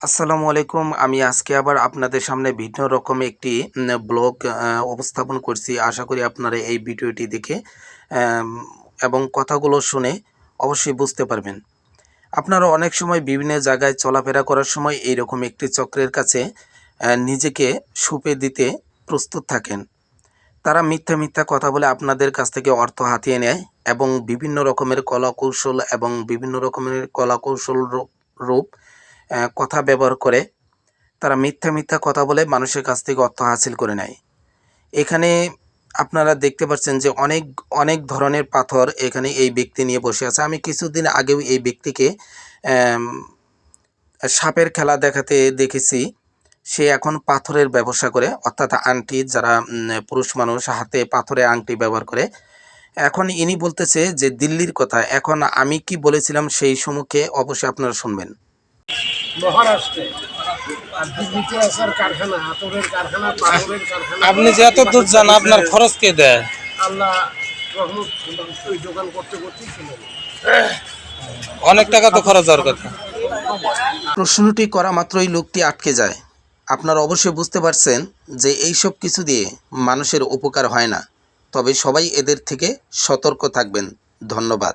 আসসালামু আলাইকুম। আমি আজকে আবার আপনাদের সামনে ভিন্ন রকম একটি ব্লগ উপস্থাপন করছি। আশা করি আপনারা এই ভিডিওটি দেখে এবং কথাগুলো শুনে অবশ্যই বুঝতে পারবেন। আপনারা অনেক সময় বিভিন্ন জায়গায় চলাফেরা করার সময় এইরকম একটি চক্রের কাছে নিজেকে সুপে দিতে প্রস্তুত থাকেন। তারা মিথ্যা মিথ্যা কথা বলে আপনাদের কাছ থেকে অর্থ হাতিয়ে নেয় এবং বিভিন্ন রকমের কলা কৌশল এবং বিভিন্ন রকমের কলা কৌশল রূপ- কথা ব্যবহার করে তারা মিথ্যা মিথ্যা কথা বলে মানুষের কাছ থেকে অর্থ হাসিল করে নেয়। এখানে আপনারা দেখতে পাচ্ছেন যে অনেক অনেক ধরনের পাথর এখানে এই ব্যক্তি নিয়ে বসে আছে। আমি কিছুদিন আগেও এই ব্যক্তিকে সাপের খেলা দেখাতে দেখেছি। সে এখন পাথরের ব্যবসা করে, অর্থাৎ আংটি যারা পুরুষ মানুষ হাতে পাথরে আংটি ব্যবহার করে। এখন ইনি বলতেছে যে দিল্লির কথা। এখন আমি কি বলেছিলাম সেই সম্মুখে অবশ্যই আপনারা শুনবেন। মহারাষ্ট্রে। আর কারখানা আতরের কারখানা পাথরের কারখানা। আপনি যে এত দূর যান আপনার খরচ কে দেয়? আল্লাহ রহমত ওই দোকান করতে করতে চলে অনেক টাকা তো খরচ হওয়ার কথা। প্রশ্নটি করা মাত্রই লোকটি আটকে যায়। আপনারা অবশ্যই বুঝতে পারছেন যে এই সব কিছু দিয়ে মানুষের উপকার হয় না। তবে সবাই এদের থেকে সতর্ক থাকবেন। ধন্যবাদ।